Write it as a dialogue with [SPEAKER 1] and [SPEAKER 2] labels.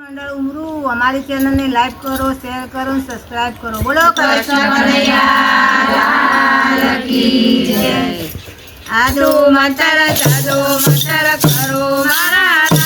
[SPEAKER 1] મંડળ ઉમરું. અમારી ચેનલને લાઈક કરો શેર કરો સબસ્ક્રાઈબ કરો. બોલો આદો મંતર સાદો મંતર કરો. મારા